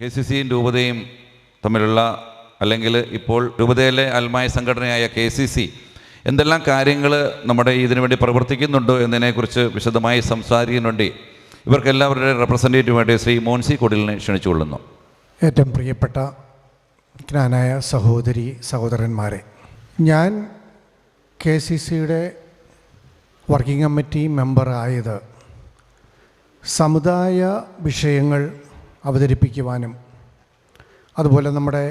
K C സിയും രൂപതയും തമ്മിലുള്ള അല്ലെങ്കിൽ ഇപ്പോൾ രൂപതയിലെ അൽമായ സംഘടനയായ കെ സി സി എന്തെല്ലാം കാര്യങ്ങൾ നമ്മുടെ ഇതിനു വേണ്ടി പ്രവർത്തിക്കുന്നുണ്ടോ എന്നതിനെക്കുറിച്ച് വിശദമായി സംസാരിക്കുന്നുണ്ട്. ഇവർക്കെല്ലാവരുടെ റെപ്രസെന്റേറ്റീവായിട്ട് ശ്രീ മോൻസി കൊടിലിനെ ക്ഷണിച്ചുകൊള്ളുന്നു ഏറ്റവും പ്രിയപ്പെട്ട ജ്ഞാനായ സഹോദരി സഹോദരന്മാരെ ഞാൻ കെ സി സിയുടെ വർക്കിംഗ് കമ്മിറ്റി മെമ്പർ ആയത് സമുദായ വിഷയങ്ങൾ അവതരിപ്പിക്കുവാനും. അതുപോലെ നമ്മുടെ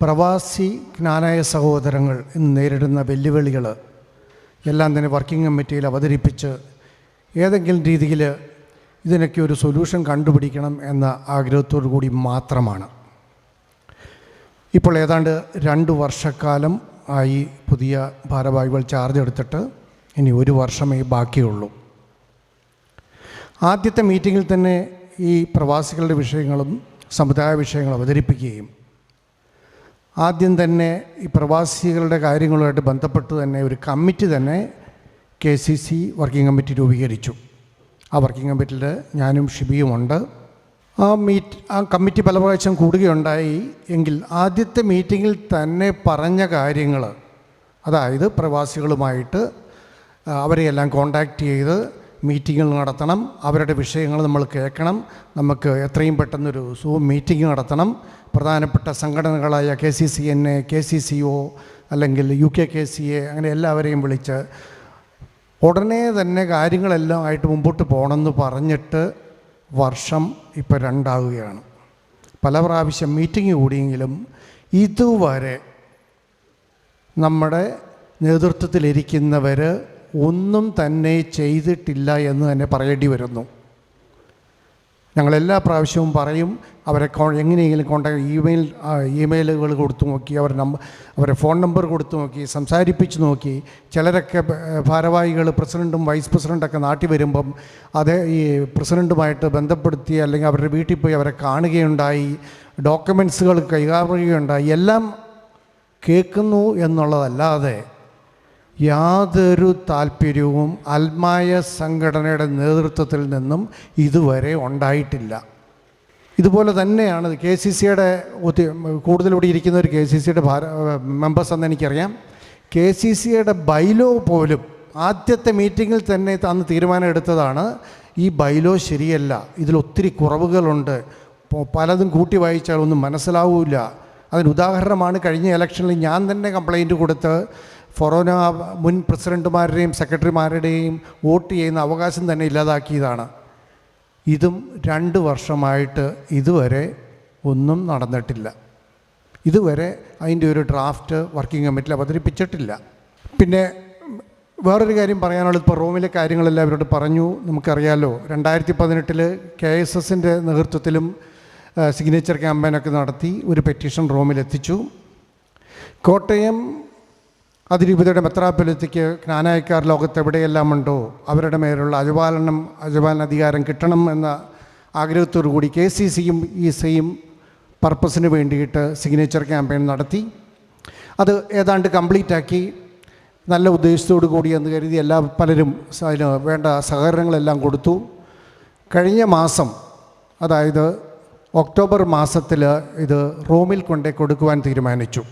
പ്രവാസി ജ്ഞാനായ സഹോദരങ്ങൾ ഇന്ന് നേരിടുന്ന വെല്ലുവിളികൾ എല്ലാം തന്നെ വർക്കിംഗ് കമ്മിറ്റിയിൽ അവതരിപ്പിച്ച് ഏതെങ്കിലും രീതിയിൽ ഇതിനൊക്കെ ഒരു സൊല്യൂഷൻ കണ്ടുപിടിക്കണം എന്ന ആഗ്രഹത്തോടു കൂടി മാത്രമാണ്. ഇപ്പോൾ ഏതാണ്ട് രണ്ട് വർഷക്കാലം ആയി പുതിയ ഭാരവാഹികൾ ചാർജ് എടുത്തിട്ട് ഇനി ഒരു വർഷമേ ബാക്കിയുള്ളൂ. ആദ്യത്തെ മീറ്റിങ്ങിൽ തന്നെ ഈ പ്രവാസികളുടെ വിഷയങ്ങളും സമുദായ വിഷയങ്ങളും അവതരിപ്പിക്കുകയും ആദ്യം തന്നെ ഈ പ്രവാസികളുടെ കാര്യങ്ങളുമായിട്ട് ബന്ധപ്പെട്ട് തന്നെ ഒരു കമ്മിറ്റി തന്നെ K C C working committee രൂപീകരിച്ചു. ആ വർക്കിംഗ് കമ്മിറ്റിയിൽ ഞാനും ഷിബിയുമുണ്ട് ആ മീറ്റ് ആ കമ്മിറ്റി പല പ്രാവശ്യം കൂടുകയുണ്ടായി എങ്കിൽ ആദ്യത്തെ മീറ്റിങ്ങിൽ തന്നെ പറഞ്ഞ കാര്യങ്ങൾ അതായത് പ്രവാസികളുമായിട്ട് അവരെയെല്ലാം കോണ്ടാക്റ്റ് ചെയ്ത് മീറ്റിങ്ങുകൾ നടത്തണം. അവരുടെ വിഷയങ്ങൾ നമ്മൾ കേൾക്കണം. നമുക്ക് എത്രയും പെട്ടെന്നൊരു സൂം മീറ്റിംഗ് നടത്തണം. പ്രധാനപ്പെട്ട സംഘടനകളായ K C C N A K C C O അല്ലെങ്കിൽ U K K C A അങ്ങനെ എല്ലാവരെയും വിളിച്ച് ഉടനെ തന്നെ കാര്യങ്ങളെല്ലാം ആയിട്ട് മുമ്പോട്ട് പോകണമെന്ന് പറഞ്ഞിട്ട് വർഷം ഇപ്പോൾ രണ്ടാവുകയാണ്. പല പ്രാവശ്യം മീറ്റിംഗ് കൂടിയെങ്കിലും ഇതുവരെ നമ്മുടെ നേതൃത്വത്തിലിരിക്കുന്നവർ ഒന്നും തന്നെ ചെയ്തിട്ടില്ല എന്ന് തന്നെ പറയേണ്ടി വരുന്നു. ഞങ്ങളെല്ലാ പ്രാവശ്യവും പറയും അവരെ എങ്ങനെയെങ്കിലും കോണ്ടാക്ട് ഇമെയിൽ ഇമെയിലുകൾ കൊടുത്തു നോക്കി അവർ നമ്പർ അവരെ ഫോൺ നമ്പർ കൊടുത്തു നോക്കി സംസാരിപ്പിച്ച് നോക്കി. ചിലരൊക്കെ ഭാരവാഹികൾ പ്രസിഡന്റും വൈസ് പ്രസിഡന്റൊക്കെ നാട്ടിൽ വരുമ്പം അതേ ഈ പ്രസിഡന്റുമായിട്ട് ബന്ധപ്പെടുത്തി അല്ലെങ്കിൽ അവരുടെ വീട്ടിൽ പോയി അവരെ കാണുകയുണ്ടായി ഡോക്യുമെൻസുകൾ കൈകാറുകയുണ്ടായി എല്ലാം കേൾക്കുന്നു എന്നുള്ളതല്ലാതെ യാതൊരു താല്പര്യവും അൽമായ സംഘടനയുടെ നേതൃത്വത്തിൽ നിന്നും ഇതുവരെ ഉണ്ടായിട്ടില്ല. ഇതുപോലെ തന്നെയാണ് കെ സി സിയുടെ കൂടുതൽ ഇവിടെ ഇരിക്കുന്ന ഒരു കെ സി സിയുടെ മെമ്പേഴ്സ് എന്ന് എനിക്കറിയാം. കെ സി സിയുടെ ബൈലോ പോലും ആദ്യത്തെ മീറ്റിങ്ങിൽ തന്നെ അന്ന് തീരുമാനം എടുത്തതാണ് ഈ ബൈലോ ശരിയല്ല ഇതിലൊത്തിരി കുറവുകളുണ്ട്. പലതും കൂട്ടി വായിച്ചാൽ ഒന്നും മനസ്സിലാവില്ല. അതിന് ഉദാഹരണമാണ് കഴിഞ്ഞ ഇലക്ഷനിൽ ഞാൻ തന്നെ കംപ്ലൈന്റ് കൊടുത്ത് ഫൊറോന മുൻ പ്രസിഡന്റുമാരുടെയും സെക്രട്ടറിമാരുടെയും വോട്ട് ചെയ്യുന്ന അവകാശം തന്നെ ഇല്ലാതാക്കിയതാണ്. ഇതും രണ്ട് വർഷമായിട്ട് ഇതുവരെ ഒന്നും നടന്നിട്ടില്ല. ഇതുവരെ അതിന്റെ ഒരു ഡ്രാഫ്റ്റ് വർക്കിംഗ് കമ്മിറ്റിയിൽ അവതരിപ്പിച്ചിട്ടില്ല. പിന്നെ വേറൊരു കാര്യം പറയാനുള്ളത് ഇപ്പോൾ റോമിലെ കാര്യങ്ങളെല്ലാം അവരോട് പറഞ്ഞു. നമുക്കറിയാലോ രണ്ടായിരത്തി പതിനെട്ടിൽ കെ എസ് എസിന്റെ നേതൃത്വത്തിലും സിഗ്നേച്ചർ ക്യാമ്പയിനൊക്കെ നടത്തി ഒരു പെറ്റീഷൻ റോമിലെത്തിച്ചു. കോട്ടയം അതിരൂപതയുടെ മെത്രാപ്പൊലിത്തയ്ക്ക് ജ്ഞാനായക്കാർ ലോകത്ത് എവിടെയെല്ലാം ഉണ്ടോ അവരുടെ മേലുള്ള അജപാലനം അജപാലന അധികാരം കിട്ടണം എന്ന ആഗ്രഹത്തോടു കൂടി കെ സി സിയും ഈ സെയിം പർപ്പസിന് വേണ്ടിയിട്ട് സിഗ്നേച്ചർ ക്യാമ്പയിൻ നടത്തി. അത് ഏതാണ്ട് കംപ്ലീറ്റ് ആക്കി. നല്ല ഉദ്ദേശത്തോടു കൂടി എന്ന് കരുതി എല്ലാ പലരും അതിന് വേണ്ട സഹകരണങ്ങളെല്ലാം കൊടുത്തു. കഴിഞ്ഞ മാസം അതായത് ഒക്ടോബർ മാസത്തിൽ ഇത് റോമിൽ കൊണ്ടേ കൊടുക്കുവാൻ തീരുമാനിച്ചു.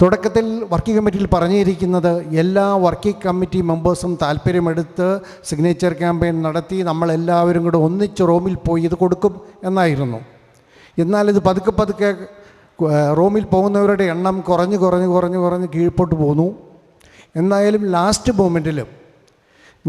തുടക്കത്തിൽ വർക്കിംഗ് കമ്മിറ്റിയിൽ പറഞ്ഞിരിക്കുന്നത് എല്ലാ വർക്കിംഗ് കമ്മിറ്റി മെമ്പേഴ്സും താല്പര്യമെടുത്ത് സിഗ്നേച്ചർ ക്യാമ്പയിൻ നടത്തി നമ്മളെല്ലാവരും കൂടെ ഒന്നിച്ച് റോമിൽ പോയി ഇത് കൊടുക്കും എന്നായിരുന്നു. എന്നാൽ ഇത് പതുക്കെ പതുക്കെ റൂമിൽ പോകുന്നവരുടെ എണ്ണം കുറഞ്ഞ് കുറഞ്ഞ് കുറഞ്ഞ് കുറഞ്ഞ് കീഴ്പോട്ട് പോന്നു. എന്നായാലും ലാസ്റ്റ് മൊമെന്റിൽ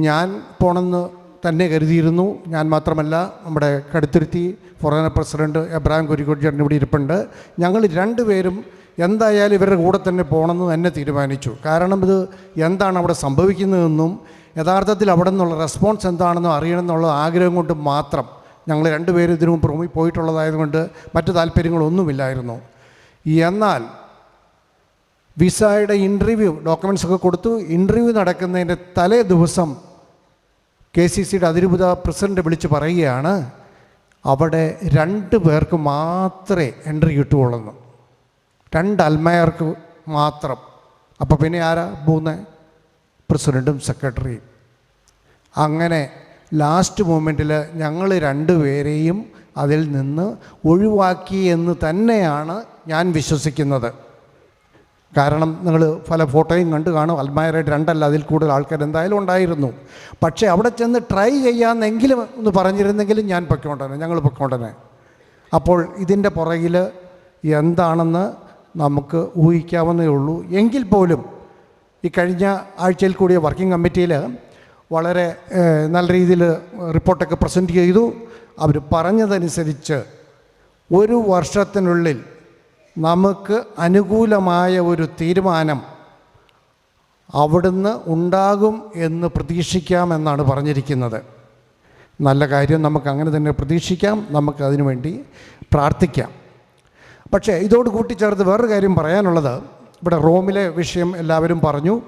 ഞാൻ പോണെന്ന് തന്നെ കരുതിയിരുന്നു. ഞാൻ മാത്രമല്ല നമ്മുടെ കടുത്തുരുത്തി ഫൊറേന പ്രസിഡന്റ് എബ്രാഹിം കുരിക്കോട്ട് ചേട്ടൻ ഇവിടെ ഇരിപ്പുണ്ട്. ഞങ്ങൾ രണ്ടുപേരും എന്തായാലും ഇവരുടെ കൂടെ തന്നെ പോകണമെന്ന് തന്നെ തീരുമാനിച്ചു. കാരണം ഇത് എന്താണ് അവിടെ സംഭവിക്കുന്നതെന്നും യഥാർത്ഥത്തിൽ അവിടെ നിന്നുള്ള റെസ്പോൺസ് എന്താണെന്നും അറിയണം എന്നുള്ള ആഗ്രഹം കൊണ്ട് മാത്രം ഞങ്ങൾ രണ്ടുപേരും ഇതിനു മുമ്പ് റൂമിൽ പോയിട്ടുള്ളതായതുകൊണ്ട് മറ്റു താല്പര്യങ്ങളൊന്നുമില്ലായിരുന്നു. എന്നാൽ വിസയുടെ ഇന്റർവ്യൂ ഡോക്യുമെൻസ് ഒക്കെ കൊടുത്തു. ഇന്റർവ്യൂ നടക്കുന്നതിന്റെ തലേ ദിവസം കെ സി സിയുടെ അതിരൂപത പ്രസിഡന്റ് വിളിച്ച് പറയുകയാണ് അവിടെ രണ്ട് പേർക്ക് മാത്രമേ എൻട്രി കിട്ടുകയുള്ളൂ രണ്ട് അൽമയർക്ക് മാത്രം. അപ്പോൾ പിന്നെ ആരാ? പോകുന്നത് പ്രസിഡന്റും സെക്രട്ടറിയും. അങ്ങനെ ലാസ്റ്റ് മൂമെന്റിൽ ഞങ്ങൾ രണ്ടുപേരെയും അതിൽ നിന്ന് ഒഴിവാക്കി എന്ന് തന്നെയാണ് ഞാൻ വിശ്വസിക്കുന്നത്. കാരണം നിങ്ങൾ പല ഫോട്ടോയും കണ്ടു കാണും. അൽമായറായിട്ട് രണ്ടല്ല അതിൽ കൂടുതൽ ആൾക്കാർ എന്തായാലും ഉണ്ടായിരുന്നു. പക്ഷേ അവിടെ ചെന്ന് ട്രൈ ചെയ്യാമെന്നെങ്കിലും ഒന്ന് പറഞ്ഞിരുന്നെങ്കിലും ഞാൻ പൊക്കോണ്ടനെ ഞങ്ങൾ പൊക്കോണ്ടനെ. അപ്പോൾ ഇതിന്റെ പുറകിൽ എന്താണെന്ന് നമുക്ക് ഊഹിക്കാവുന്നേ ഉള്ളൂ. എങ്കിൽ പോലും ഈ കഴിഞ്ഞ ആഴ്ചയിൽ കൂടിയ വർക്കിംഗ് കമ്മിറ്റിയിൽ വളരെ നല്ല രീതിയിൽ റിപ്പോർട്ടൊക്കെ പ്രസന്റ് ചെയ്തു. അവർ പറഞ്ഞതനുസരിച്ച് ഒരു വർഷത്തിനുള്ളിൽ നമുക്ക് അനുകൂലമായ ഒരു തീരുമാനം അവിടുന്ന് ഉണ്ടാകും എന്ന് പ്രതീക്ഷിക്കാമെന്നാണ് പറഞ്ഞിരിക്കുന്നത്. നല്ല കാര്യം നമുക്ക് അങ്ങനെ തന്നെ പ്രതീക്ഷിക്കാം. നമുക്ക് അതിനു വേണ്ടി പ്രാർത്ഥിക്കാം. പക്ഷേ ഇതോട് കൂട്ടിച്ചേർത്ത് വേറൊരു കാര്യം പറയാനുള്ളത്. ഇവിടെ റോമിലെ വിഷയം എല്ലാവരും പറഞ്ഞു.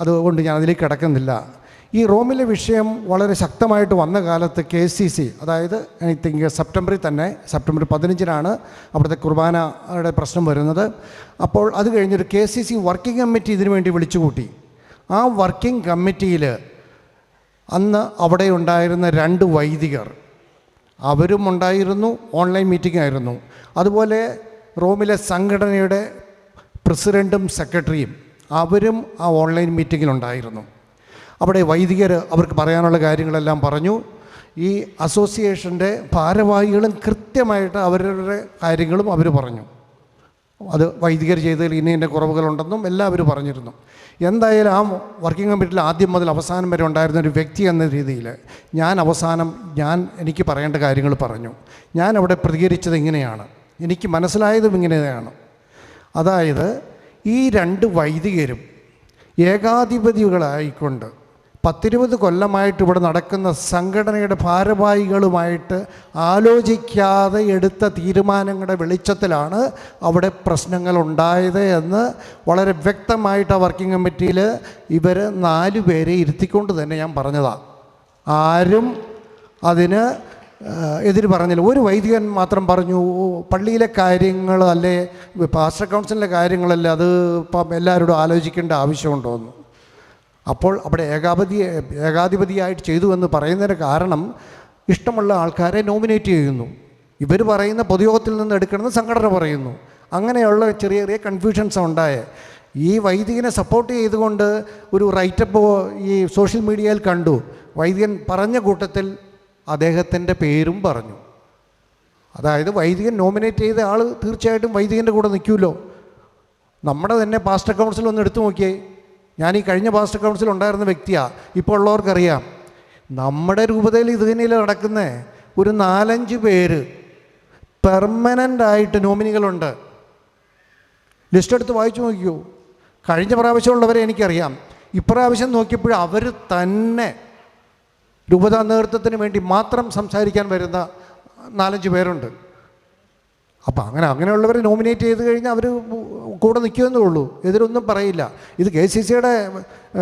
അതുകൊണ്ട് ഞാൻ അതിലേക്ക് കിടക്കുന്നില്ല. ഈ റോമിലെ വിഷയം വളരെ ശക്തമായിട്ട് വന്ന കാലത്ത് കെ സി സി അതായത് ഐ തിങ്ക് സെപ്റ്റംബറിൽ തന്നെ സെപ്റ്റംബർ പതിനഞ്ചിനാണ് അവിടുത്തെ കുർബാനയുടെ പ്രശ്നം വരുന്നത്. അപ്പോൾ അത് കഴിഞ്ഞൊരു K C C working committee ഇതിനു വേണ്ടി വിളിച്ചുകൂട്ടി. ആ വർക്കിംഗ് കമ്മിറ്റിയിൽ അന്ന് അവിടെ ഉണ്ടായിരുന്ന രണ്ട് വൈദികർ അവരും ഉണ്ടായിരുന്നു ഓൺലൈൻ മീറ്റിംഗ് ആയിരുന്നു. അതുപോലെ റോമിലെ സംഘടനയുടെ പ്രസിഡന്റും സെക്രട്ടറിയും അവരും ആ ഓൺലൈൻ മീറ്റിങ്ങിലുണ്ടായിരുന്നു. അവിടെ വൈദികർ അവർക്ക് പറയാനുള്ള കാര്യങ്ങളെല്ലാം പറഞ്ഞു. ഈ അസോസിയേഷന്റെ ഭാരവാഹികളും കൃത്യമായിട്ട് അവരുടെ കാര്യങ്ങളും അവർ പറഞ്ഞു. അത് വൈദികർ ചെയ്തതിൽ ഇന്ന ഇന്ന കുറവുകളുണ്ടെന്നും എല്ലാവരും പറഞ്ഞിരുന്നു. എന്തായാലും ആ വർക്കിംഗ് കമ്മിറ്റിയിൽ ആദ്യം മുതൽ അവസാനം വരെ ഉണ്ടായിരുന്ന ഒരു വ്യക്തി എന്ന രീതിയിൽ ഞാൻ അവസാനം ഞാൻ എനിക്ക് പറയേണ്ട കാര്യങ്ങൾ പറഞ്ഞു. ഞാൻ അവിടെ പ്രതികരിച്ചത് ഇങ്ങനെയാണ്. എനിക്ക് മനസ്സിലായതും ഇങ്ങനെയാണ്. അതായത് ഈ രണ്ട് വൈദികരും ഏകാധിപതികളായിക്കൊണ്ട് പത്തിരുപത് കൊല്ലമായിട്ട് ഇവിടെ നടക്കുന്ന സംഘടനയുടെ ഭാരവാഹികളുമായിട്ട് ആലോചിക്കാതെ എടുത്ത തീരുമാനങ്ങളുടെ വെളിച്ചത്തിലാണ് അവിടെ പ്രശ്നങ്ങൾ ഉണ്ടായത് എന്ന് വളരെ വ്യക്തമായിട്ട് ആ വർക്കിംഗ് കമ്മിറ്റിയിൽ ഇവർ നാലു പേരെ ഇരുത്തിക്കൊണ്ട് തന്നെ ഞാൻ പറഞ്ഞതാണ് ആരും അതിന് എതിര് പറഞ്ഞില്ല. ഒരു വൈദികൻ മാത്രം പറഞ്ഞു "ഓ, പള്ളിയിലെ കാര്യങ്ങൾ അല്ലേ പാസ്റ്റർ കൗൺസിലിലെ കാര്യങ്ങളല്ല അത് ഇപ്പം എല്ലാവരോടും ആലോചിക്കേണ്ട ആവശ്യമുണ്ടോന്ന് അപ്പോൾ അവിടെ ഏകാപതി ഏകാധിപതിയായിട്ട് ചെയ്തു എന്ന് പറയുന്നതിന് കാരണം ഇഷ്ടമുള്ള ആൾക്കാരെ നോമിനേറ്റ് ചെയ്യുന്നു. ഇവർ പറയുന്ന പൊതുയോഗത്തിൽ നിന്ന് എടുക്കണമെന്ന് സംഘടന പറയുന്നു. അങ്ങനെയുള്ള ചെറിയ ചെറിയ കൺഫ്യൂഷൻസ് ഉണ്ടായേ. ഈ വൈദികനെ സപ്പോർട്ട് ചെയ്തുകൊണ്ട് ഒരു റൈറ്റപ്പ് ഈ സോഷ്യൽ മീഡിയയിൽ കണ്ടു. വൈദികൻ പറഞ്ഞ കൂട്ടത്തിൽ അദ്ദേഹത്തിന്റെ പേരും പറഞ്ഞു. അതായത് വൈദികൻ നോമിനേറ്റ് ചെയ്ത ആൾ തീർച്ചയായിട്ടും വൈദികന്റെ കൂടെ നിൽക്കുമല്ലോ. നമ്മുടെ തന്നെ പാസ്റ്റർ കൗൺസിൽ ഒന്ന് എടുത്തു നോക്കിയേ. ഞാൻ ഈ കഴിഞ്ഞ പാസ്റ്റർ കൗൺസിൽ ഉണ്ടായിരുന്ന വ്യക്തിയാണ് ഇപ്പോൾ ഉള്ളവർക്കറിയാം. നമ്മുടെ രൂപതയിൽ ഇത് നടക്കുന്ന? നടക്കുന്നേ ഒരു നാലഞ്ച് പേര് പെർമനന്റ് ആയിട്ട് നോമിനികളുണ്ട്. ലിസ്റ്റ് എടുത്ത് വായിച്ചു നോക്കിയോ? കഴിഞ്ഞ പ്രാവശ്യമുള്ളവരെ എനിക്കറിയാം. ഇപ്രാവശ്യം നോക്കിയപ്പോൾ അവർ തന്നെ രൂപതാ നേതൃത്വത്തിന് വേണ്ടി മാത്രം സംസാരിക്കാൻ വരുന്ന നാലഞ്ച് പേരുണ്ട്. അപ്പോൾ അങ്ങനെ അങ്ങനെയുള്ളവരെ നോമിനേറ്റ് ചെയ്ത് കഴിഞ്ഞാൽ അവർ കൂടെ നിൽക്കുമെന്നേ ഉള്ളൂ. എതിരൊന്നും പറയില്ല. ഇത് കെ സി സിയുടെ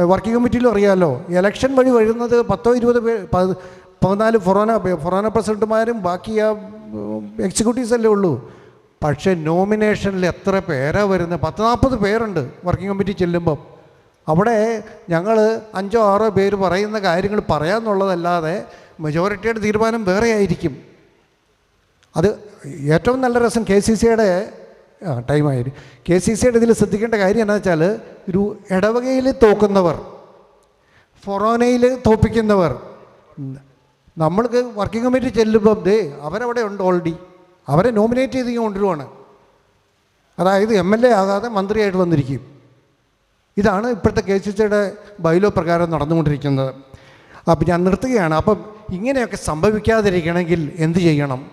വർക്കിംഗ് കമ്മിറ്റിയിലും അറിയാമല്ലോ ഇലക്ഷൻ വഴി വരുന്നത് പത്തോ ഇരുപത് പ- പതിനാല് ഫൊറോന ഫൊറോന പ്രസിഡന്റുമാരും ബാക്കി ആ എക്സിക്യൂട്ടീവ്സ് അല്ലേ ഉള്ളൂ. പക്ഷേ നോമിനേഷനിൽ എത്ര പേരാണ് വരുന്നത് പത്ത് നാൽപ്പത് പേരുണ്ട് വർക്കിംഗ് കമ്മിറ്റി ചെല്ലുമ്പം. അവിടെ ഞങ്ങൾ അഞ്ചോ ആറോ പേര് പറയുന്ന കാര്യങ്ങൾ പറയാമെന്നുള്ളതല്ലാതെ മെജോറിറ്റിയുടെ തീരുമാനം വേറെ ആയിരിക്കും അത് ഏറ്റവും നല്ല രസം കെ സി സിയുടെ ടൈമായിരുന്നു കെ സി സിയുടെ ഇതിൽ ശ്രദ്ധിക്കേണ്ട കാര്യം എന്താ വെച്ചാൽ ഒരു ഇടവകയിൽ തോക്കുന്നവർ ഫൊറോനയിൽ തോപ്പിക്കുന്നവർ നമ്മൾക്ക് വർക്കിംഗ് കമ്മിറ്റി ചെല്ലുമ്പോൾ ദേ അവരവിടെ ഉണ്ട് ഓൾറെഡി അവരെ നോമിനേറ്റ് ചെയ്ത് കൊണ്ടുവരുവാണ്. അതായത് എം എൽ എ ആകാതെ മന്ത്രിയായിട്ട് വന്നിരിക്കും. ഇതാണ് ഇപ്പോഴത്തെ കെ സി സിയുടെ ബൈലോ പ്രകാരം നടന്നുകൊണ്ടിരിക്കുന്നത്. അപ്പം ഞാൻ നിർത്തുകയാണ്. അപ്പം ഇങ്ങനെയൊക്കെ സംഭവിക്കാതിരിക്കണമെങ്കിൽ എന്ത് ചെയ്യണം?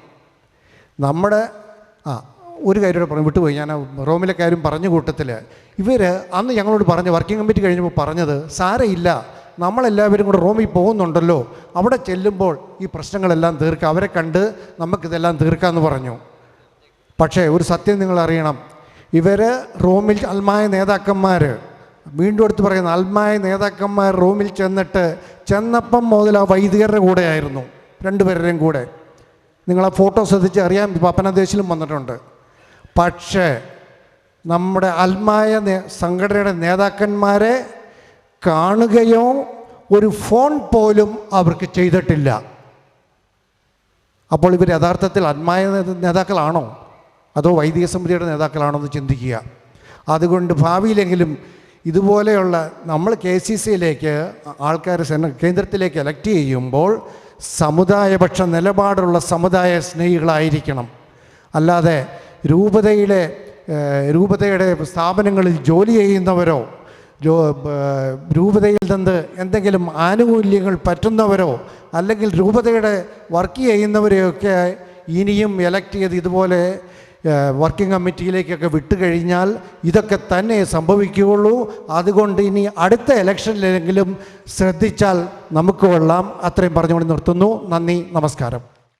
നമ്മുടെ ആ ഒരു കാര്യം കൂടെ പറഞ്ഞു വിട്ടുപോയി. ഞാൻ റോമിലെ കാര്യം പറഞ്ഞ കൂട്ടത്തിൽ ഇവർ അന്ന് ഞങ്ങളോട് പറഞ്ഞ വർക്കിംഗ് കമ്മിറ്റി കഴിഞ്ഞപ്പോൾ പറഞ്ഞത് സാരയില്ല നമ്മളെല്ലാവരും കൂടെ റോമിൽ പോകുന്നുണ്ടല്ലോ. അവിടെ ചെല്ലുമ്പോൾ ഈ പ്രശ്നങ്ങളെല്ലാം തീർക്കുക അവരെ കണ്ട് നമുക്കിതെല്ലാം തീർക്കാമെന്ന് പറഞ്ഞു. പക്ഷേ ഒരു സത്യം നിങ്ങൾ അറിയണം. ഇവർ റോമിൽ അൽമായ നേതാക്കന്മാർ വീണ്ടും എടുത്ത് പറയുന്ന ആത്മായ നേതാക്കന്മാർ റൂമിൽ ചെന്നിട്ട് ചെന്നപ്പം മുതൽ ആ വൈദികരുടെ കൂടെയായിരുന്നു രണ്ടുപേരുടെയും കൂടെ. നിങ്ങളെ ഫോട്ടോ ശ്രദ്ധിച്ച് അറിയാം പപ്പനദേശിലും വന്നിട്ടുണ്ട്. പക്ഷേ നമ്മുടെ ആത്മായ സംഘടനയുടെ നേതാക്കന്മാരെ കാണുകയോ ഒരു ഫോൺ പോലും അവർക്ക് ചെയ്തിട്ടില്ല. അപ്പോൾ ഇവർ യഥാർത്ഥത്തിൽ ആത്മായ നേതാക്കളാണോ? അതോ വൈദിക സമിതിയുടെ നേതാക്കളാണോ എന്ന് ചിന്തിക്കുക. അതുകൊണ്ട് ഭാവിയിലെങ്കിലും ഇതുപോലെയുള്ള നമ്മൾ കെ സി സിയിലേക്ക് ആൾക്കാർ കേന്ദ്രത്തിലേക്ക് എലക്ട് ചെയ്യുമ്പോൾ സമുദായപക്ഷ നിലപാടുള്ള സമുദായ സ്നേഹികളായിരിക്കണം. അല്ലാതെ രൂപതയിലെ രൂപതയുടെ സ്ഥാപനങ്ങളിൽ ജോലി ചെയ്യുന്നവരോ ജോ രൂപതയിൽ നിന്ന് എന്തെങ്കിലും ആനുകൂല്യങ്ങൾ പറ്റുന്നവരോ അല്ലെങ്കിൽ രൂപതയുടെ വർക്ക് ചെയ്യുന്നവരെയൊക്കെ ഇനിയും എലക്ട് ചെയ്ത് ഇതുപോലെ വർക്കിംഗ് കമ്മിറ്റിയിലേക്കൊക്കെ വിട്ടുകഴിഞ്ഞാൽ ഇതൊക്കെ തന്നെ സംഭവിക്കുകയുള്ളൂ. അതുകൊണ്ട് ഇനി അടുത്ത ഇലക്ഷനിലെങ്കിലും ശ്രദ്ധിച്ചാൽ നമുക്ക് കൊള്ളാം. അത്രയും പറഞ്ഞുകൊണ്ട് നിർത്തുന്നു. നന്ദി നമസ്കാരം.